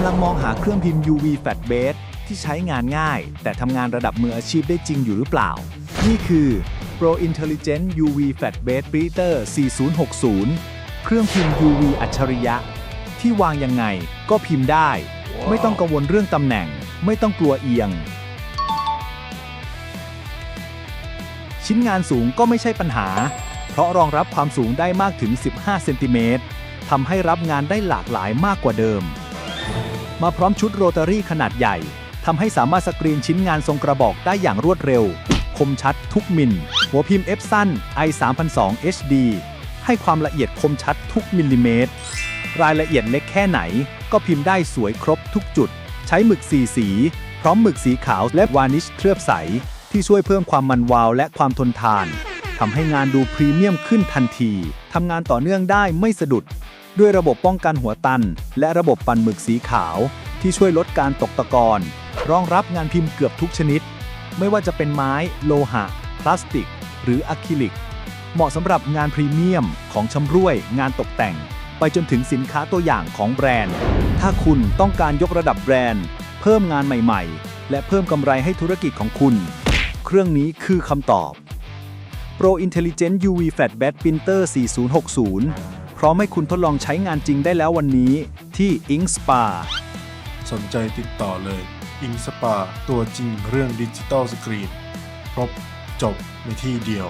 ำลังมองหาเครื่องพิมพ์ UV Fat Base ที่ใช้งานง่าย แต่ทำงานระดับมืออาชีพได้จริงอยู่หรือเปล่า นี่คือ Pro Intelligent UV Fat Base Printer 4060 เครื่องพิมพ์ UV อัจฉริยะ ที่วางยังไงก็พิมพ์ได้ไม่ต้องกังวลเรื่องตำแหน่ง ไม่ต้องกลัวเอียง ชิ้นงานสูงก็ไม่ใช่ปัญหา เพราะรองรับความสูงได้มากถึง 15 เซนติเมตรทำให้รับงานได้หลากหลายมากกว่าเดิม มาพร้อมชุดโรตารี่ขนาดใหญ่ทำให้สามารถสกรีนชิ้นงานทรงกระบอกได้อย่างรวดเร็ว คมชัดทุกมิล หัวพิมพ์ F สั้น i 3 0 0 HD ให้ความละเอียดคมชัดทุกมิลลิเมตร รายละเอียดเล็กแค่ไหน ก็พิมพ์ได้สวยครบทุกจุด ใช้หมึกสีสี พร้อมหมึกสีขาวและวานิชเคลือบใส ที่ช่วยเพิ่มความมันวาวและความทนทานทำให้งานดูพรีเมียมขึ้นทันทีทำงานต่อเนื่องได้ไม่สะดุด ด้วยระบบป้องกันหัวตัน และระบบปั่นหมึกสีขาว ที่ช่วยลดการตกตะกอนรองรับงานพิมพ์เกือบทุกชนิด ไม่ว่าจะเป็นไม้ โลหะ พลาสติก หรืออะคริลิก เหมาะสำหรับงานพรีเมียม ของชำร่วย งานตกแต่ง ไปจนถึงสินค้าตัวอย่างของแบรนด์ ถ้าคุณต้องการยกระดับแบรนด์ เพิ่มงานใหม่ ๆ และเพิ่มกำไรให้ธุรกิจของคุณ เครื่องนี้คือคำตอบ Pro Intelligent UV Fat Bed Printer 4060 ร้อมให้คุณทดลองใช้งานจริงได้แล้ววันนี้ ที่ Ink Spa สนใจติดต่อเลยอิงสปาตัวจริงเรื่องดิจิตอลสกรีน ครบจบในที่เดียว